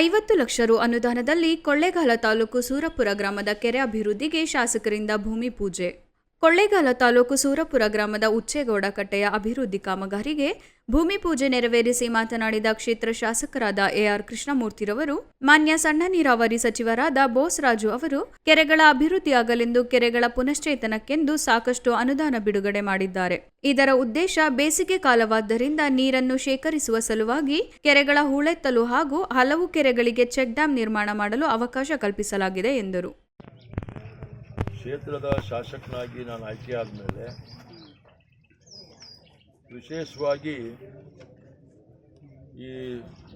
ಐವತ್ತು ಲಕ್ಷ ರು ಅನುದಾನದಲ್ಲಿ ಕೊಳ್ಳೇಗಾಲ ತಾಲೂಕು ಸೂರಪುರ ಗ್ರಾಮದ ಕೆರೆ ಅಭಿವೃದ್ಧಿಗೆ ಶಾಸಕರಿಂದ ಭೂಮಿ ಪೂಜೆ. ಕೊಳ್ಳೇಗಾಲ ತಾಲೂಕು ಸೂರಪುರ ಗ್ರಾಮದ ಉಚ್ಚೇಗೌಡ ಕಟ್ಟೆಯ ಅಭಿವೃದ್ಧಿ ಕಾಮಗಾರಿಗೆ ಭೂಮಿ ಪೂಜೆ ನೆರವೇರಿಸಿ ಮಾತನಾಡಿದ ಕ್ಷೇತ್ರ ಶಾಸಕರಾದ ಎಆರ್ ಕೃಷ್ಣಮೂರ್ತಿರವರು ಮಾನ್ಯ ಸಣ್ಣ ನೀರಾವರಿ ಸಚಿವರಾದ ಬೋಸ್ ರಾಜು ಅವರು, ಕೆರೆಗಳ ಅಭಿವೃದ್ಧಿಯಾಗಲೆಂದು ಕೆರೆಗಳ ಪುನಶ್ಚೇತನಕ್ಕೆಂದು ಸಾಕಷ್ಟು ಅನುದಾನ ಬಿಡುಗಡೆ ಮಾಡಿದ್ದಾರೆ. ಇದರ ಉದ್ದೇಶ ಬೇಸಿಗೆ ಕಾಲವಾದ್ದರಿಂದ ನೀರನ್ನು ಶೇಖರಿಸುವ ಸಲುವಾಗಿ ಕೆರೆಗಳ ಹೂಳೆತ್ತಲು ಹಾಗೂ ಹಲವು ಕೆರೆಗಳಿಗೆ ಚೆಕ್ ಡ್ಯಾಂ ನಿರ್ಮಾಣ ಮಾಡಲು ಅವಕಾಶ ಕಲ್ಪಿಸಲಾಗಿದೆ ಎಂದರು. ಕ್ಷೇತ್ರದ ಶಾಸಕನಾಗಿ ನಾನು ಆಯ್ಕೆಯಾದ ಮೇಲೆ ವಿಶೇಷವಾಗಿ ಈ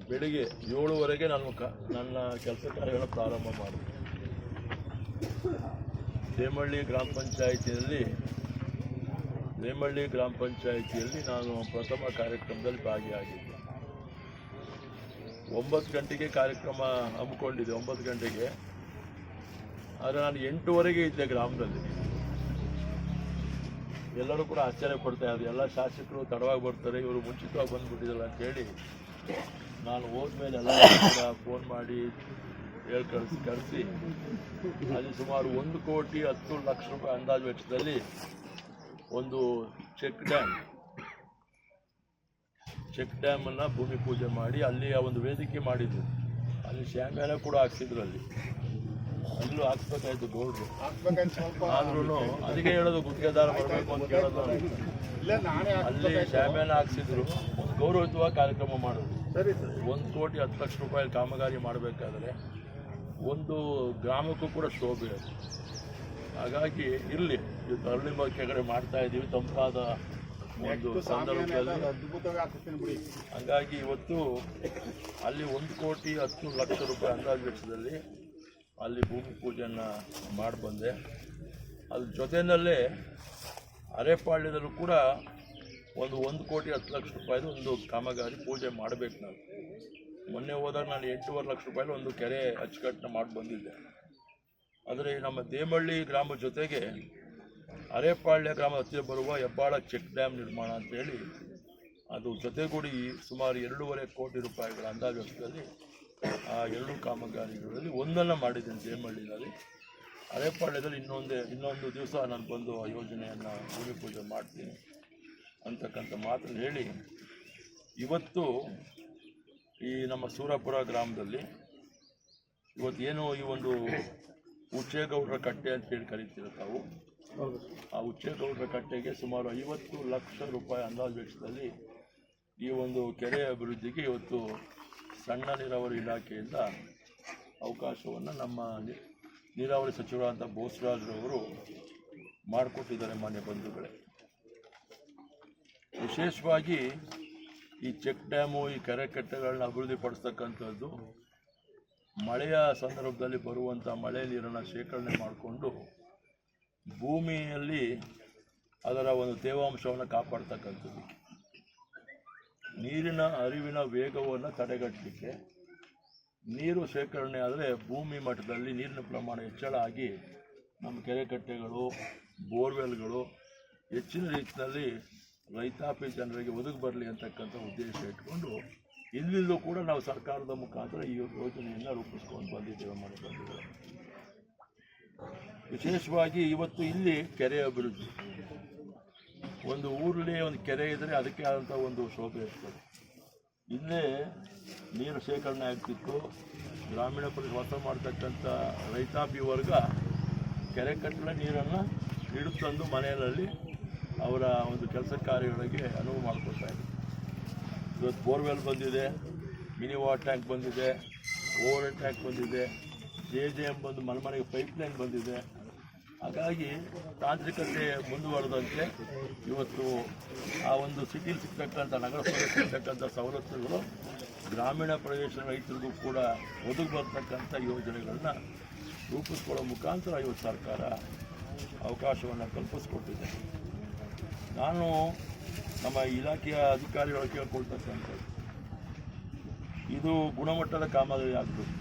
ಬೆಳಿಗ್ಗೆ ಏಳುವರೆಗೆ ನಾನು ಕ, ನನ್ನ ಕೆಲಸ ಕಾರ್ಯಗಳನ್ನು ಪ್ರಾರಂಭ ಮಾಡಿದೆ. ದೇಮಳ್ಳಿ ಗ್ರಾಮ ಪಂಚಾಯಿತಿಯಲ್ಲಿ ದೇಮಳ್ಳಿ ಗ್ರಾಮ ಪಂಚಾಯಿತಿಯಲ್ಲಿ ನಾನು ಪ್ರಥಮ ಕಾರ್ಯಕ್ರಮದಲ್ಲಿ ಭಾಗಿಯಾಗಿದ್ದೆ. ಒಂಬತ್ತು ಗಂಟೆಗೆ ಕಾರ್ಯಕ್ರಮ ಹಮ್ಮಿಕೊಂಡಿದೆ ಒಂಬತ್ತು ಗಂಟೆಗೆ. ಆದರೆ ನಾನು ಎಂಟುವರೆಗೆ ಇದ್ದೆ ಗ್ರಾಮದಲ್ಲಿ. ಎಲ್ಲರೂ ಕೂಡ ಆಶ್ಚರ್ಯ ಪಡ್ತಾ ಇದ್ದಾರೆ. ಎಲ್ಲ ಶಾಸಕರು ತಡವಾಗಿ ಬರ್ತಾರೆ. ಇವರು ಮುಂಚಿತವಾಗಿ ಬಂದುಬಿಟ್ಟಿದ್ದಲ್ಲ ಅಂತೇಳಿ ನಾನು ಹೋದ್ಮೇಲೆ ಎಲ್ಲ ಫೋನ್ ಮಾಡಿ ಹೇಳಿ ಕಳಿಸಿ ಕಳಿಸಿ. ಅಲ್ಲಿ ಸುಮಾರು ಒಂದು ಕೋಟಿ ಹತ್ತು ಲಕ್ಷ ರೂಪಾಯಿ ಅಂದಾಜು ವೆಚ್ಚದಲ್ಲಿ ಒಂದು ಚೆಕ್ ಡ್ಯಾಮ್ ಚೆಕ್ ಡ್ಯಾಮನ್ನು ಭೂಮಿ ಪೂಜೆ ಮಾಡಿ ಅಲ್ಲಿ ಒಂದು ವೇದಿಕೆ ಮಾಡಿದ್ರು. ಅಲ್ಲಿ ಶ್ಯಾಮ್ಯಾನ ಕೂಡ ಹಾಕ್ಸಿದ್ರು ಅಲ್ಲಿ. ಅಲ್ಲೂ ಹಾಕ್ಸ್ಬೇಕಾಯ್ತು ಗೋಲ್ಡ್ ಆದ್ರೂ ಅದಕ್ಕೆ ಹೇಳೋದು ಗುತ್ತಿಗೆದಾರ ಮಾಡಬೇಕು ಅಂತ ಕೇಳೋದು ಅಲ್ಲಿ ಶಾಮ್ಯಾನ ಹಾಕ್ಸಿದ್ರು. ಗೌರವಯುತವಾಗಿ ಕಾರ್ಯಕ್ರಮ ಮಾಡೋದು. ಒಂದು ಕೋಟಿ ಹತ್ತು ಲಕ್ಷ ರೂಪಾಯಿ ಕಾಮಗಾರಿ ಮಾಡಬೇಕಾದ್ರೆ ಒಂದು ಗ್ರಾಮಕ್ಕೂ ಕೂಡ ಶೋಭೆ ಅದು ಹಾಗಾಗಿ ಇರಲಿ. ಇವತ್ತು ಅರಳಿ ಕೆಳಗಡೆ ಮಾಡ್ತಾ ಇದ್ದೀವಿ. ತಂಪಾದ ಒಂದು ಸಂದರ್ಭದಲ್ಲಿ. ಹಂಗಾಗಿ ಇವತ್ತು ಅಲ್ಲಿ ಒಂದು ಕೋಟಿ ಹತ್ತು ಲಕ್ಷ ರೂಪಾಯಿ ಅಂದಾಜು ವೆಚ್ಚದಲ್ಲಿ ಅಲ್ಲಿ ಭೂಮಿ ಪೂಜೆಯನ್ನು ಮಾಡಿ ಬಂದೆ. ಅದ್ರ ಜೊತೆಯಲ್ಲೇ ಅರೆಪಾಳ್ಯದಲ್ಲೂ ಕೂಡ ಒಂದು ಒಂದು ಕೋಟಿ ಹತ್ತು ಲಕ್ಷ ರೂಪಾಯಿದು ಒಂದು ಕಾಮಗಾರಿ ಪೂಜೆ ಮಾಡಬೇಕು ನಾನು ಮೊನ್ನೆ ಹೋದಾಗ ನಾನು ಎಂಟೂವರೆ ಲಕ್ಷ ರೂಪಾಯಿಲಿ ಒಂದು ಕೆರೆ ಅಚ್ಚುಕಟ್ಟನ್ನ ಮಾಡಿ ಬಂದಿದ್ದೆ. ಆದರೆ ನಮ್ಮ ದೇಮಳ್ಳಿ ಗ್ರಾಮ ಜೊತೆಗೆ ಅರೆಪಾಳ್ಯ ಗ್ರಾಮದ ಹತ್ತಿರ ಬರುವ ಹೆಬ್ಬಾಳ ಚೆಕ್ ಡ್ಯಾಮ್ ನಿರ್ಮಾಣ ಅಂತೇಳಿ ಅದು ಜೊತೆಗೂಡಿ ಸುಮಾರು ಎರಡೂವರೆ ಕೋಟಿ ರೂಪಾಯಿಗಳ ಅಂದಾಜು ಆ, ಎರಡು ಕಾಮಗಾರಿಗಳಲ್ಲಿ ಒಂದನ್ನು ಮಾಡಿದ್ದೀನಿ ಜೇಮಳ್ಳಿನಲ್ಲಿ. ಅರೆಪಾಳ್ಯದಲ್ಲಿ ಇನ್ನೊಂದೇ, ಇನ್ನೊಂದು ದಿವಸ ನಾನು ಬಂದು ಆ ಯೋಜನೆಯನ್ನು ಭೂಮಿ ಪೂಜೆ ಮಾಡ್ತೀನಿ ಅಂತಕ್ಕಂಥ ಮಾತನ್ನು ಹೇಳಿ, ಇವತ್ತು ಈ ನಮ್ಮ ಸೂರಪುರ ಗ್ರಾಮದಲ್ಲಿ ಇವತ್ತೇನು ಈ ಒಂದು ಉಚ್ಚೇಗೌಡರ ಕಟ್ಟೆ ಅಂತ ಹೇಳಿ ಕರಿತೀರ ತಾವು? ಆ ಉಚ್ಚೇಗೌಡರ ಕಟ್ಟೆಗೆ ಸುಮಾರು ಐವತ್ತು ಲಕ್ಷ ರೂಪಾಯಿ ಅಂದಾಜು ವೆಚ್ಚದಲ್ಲಿ ಈ ಒಂದು ಕೆರೆ ಅಭಿವೃದ್ಧಿಗೆ ಇವತ್ತು ಸಣ್ಣ ನೀರಾವರಿ ಇಲಾಖೆಯಿಂದ ಅವಕಾಶವನ್ನು ನಮ್ಮ ನೀರಾವರಿ ಸಚಿವರಾದ ಬೋಸರಾಜ್ರವರು ಮಾಡಿಕೊಟ್ಟಿದ್ದಾರೆ ಮಾನ್ಯ ಬಂಧುಗಳೇ. ವಿಶೇಷವಾಗಿ ಈ ಚೆಕ್ ಡ್ಯಾಮು, ಈ ಕೆರೆ ಕಟ್ಟೆಗಳನ್ನ ಅಭಿವೃದ್ಧಿಪಡಿಸ್ತಕ್ಕಂಥದ್ದು ಮಳೆಯ ಸಂದರ್ಭದಲ್ಲಿ ಬರುವಂಥ ಮಳೆ ನೀರನ್ನು ಶೇಖರಣೆ ಮಾಡಿಕೊಂಡು ಭೂಮಿಯಲ್ಲಿ ಅದರ ಒಂದು ತೇವಾಂಶವನ್ನು ಕಾಪಾಡ್ತಕ್ಕಂಥದ್ದು. ನೀರಿನ ಹರಿವಿನ ವೇಗವನ್ನು ತಡೆಗಟ್ಟಲಿಕ್ಕೆ ನೀರು ಶೇಖರಣೆ ಆದರೆ ಭೂಮಿ ಮಟ್ಟದಲ್ಲಿ ನೀರಿನ ಪ್ರಮಾಣ ಹೆಚ್ಚಳ ಆಗಿ ನಮ್ಮ ಕೆರೆ ಕಟ್ಟೆಗಳು ಬೋರ್ವೆಲ್ಗಳು ಹೆಚ್ಚಿನ ರೀತಿಯಲ್ಲಿ ರೈತಾಪಿ ಜನರಿಗೆ ಒದಗಿ ಬರಲಿ ಅಂತಕ್ಕಂಥ ಉದ್ದೇಶ ಇಟ್ಕೊಂಡು ಇಲ್ಲಿಂದಲೂ ಕೂಡ ನಾವು ಸರ್ಕಾರದ ಮುಖಾಂತರ ಈ ಯೋಜನೆಯನ್ನು ರೂಪಿಸ್ಕೊಂಡು ಬಂದಿದ್ದೇವೆ ಮಾಡಿಕೊಂಡಿದ್ದೇವೆ ವಿಶೇಷವಾಗಿ ಇವತ್ತು ಇಲ್ಲಿ ಕೆರೆ ಅಭಿವೃದ್ಧಿ. ಒಂದು ಊರಲ್ಲಿ ಒಂದು ಕೆರೆ ಇದ್ದರೆ ಅದಕ್ಕೆ ಆದಂಥ ಒಂದು ಶೋಭೆ ಇರ್ತದೆ. ಇಲ್ಲೇ ನೀರು ಶೇಖರಣೆ ಆಗ್ತಿತ್ತು. ಗ್ರಾಮೀಣ ಪ್ರದೇಶ ವಾಸ ಮಾಡ್ತಕ್ಕಂಥ ರೈತಾಪಿ ವರ್ಗ ಕೆರೆ ಕಟ್ಟಲೆ ನೀರನ್ನು ಹಿಡಿದು ತಂದು ಮನೆಯಲ್ಲಿ ಅವರ ಒಂದು ಕೆಲಸ ಕಾರ್ಯಗಳಿಗೆ ಅನುವು ಮಾಡಿಕೊಡ್ತಾ ಇದೆ ಇವತ್ತು ಬೋರ್ವೆಲ್ ಬಂದಿದೆ, ಮಿನಿ ವಾಟರ್ ಟ್ಯಾಂಕ್ ಬಂದಿದೆ, ಓವರ್ ಟ್ಯಾಂಕ್ ಬಂದಿದೆ, ಜೆ ಜೆ ಎಂ ಬಂದು ಮನೆ ಮನೆಗೆ ಪೈಪ್ ಲೈನ್ ಬಂದಿದೆ. ಹಾಗಾಗಿ ತಾಂತ್ರಿಕತೆ ಮುಂದುವರೆದಂತೆ ಇವತ್ತು ಆ ಒಂದು ಸಿಟಿಲಿ ಸಿಗ್ತಕ್ಕಂಥ ನಗರ ಪ್ರದೇಶ ಸಿಗ್ತಕ್ಕಂಥ ಸವಲತ್ತುಗಳು ಗ್ರಾಮೀಣ ಪ್ರದೇಶದ ರೈತರಿಗೂ ಕೂಡ ಒದಗಿ ಬರ್ತಕ್ಕಂಥ ಯೋಜನೆಗಳನ್ನ ರೂಪಿಸ್ಕೊಳ್ಳೋ ಮುಖಾಂತರ ಇವತ್ತು ಸರ್ಕಾರ ಅವಕಾಶವನ್ನು ಕಲ್ಪಿಸ್ಕೊಟ್ಟಿದೆ. ನಾನು ನಮ್ಮ ಇಲಾಖೆಯ ಅಧಿಕಾರಿಗಳು ಕೇಳ್ಕೊಳ್ತಕ್ಕಂಥದ್ದು, ಇದು ಗುಣಮಟ್ಟದ ಕಾಮಗಾರಿ ಆಗಬೇಕು.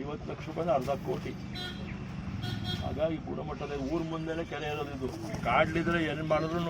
ಐವತ್ತು ಲಕ್ಷ ರೂಪಾಯಿ ಅರ್ಧ ಕೋಟಿ ಹಾಗಾಗಿ ಗುಣಮಟ್ಟದ ಊರ ಮುಂದೆನೇ ಕೆರೆ ಇರೋದು ಇದು. ಕಾಡ್ಲಿದ್ರೆ ಏನು ಮಾಡಿದ್ರು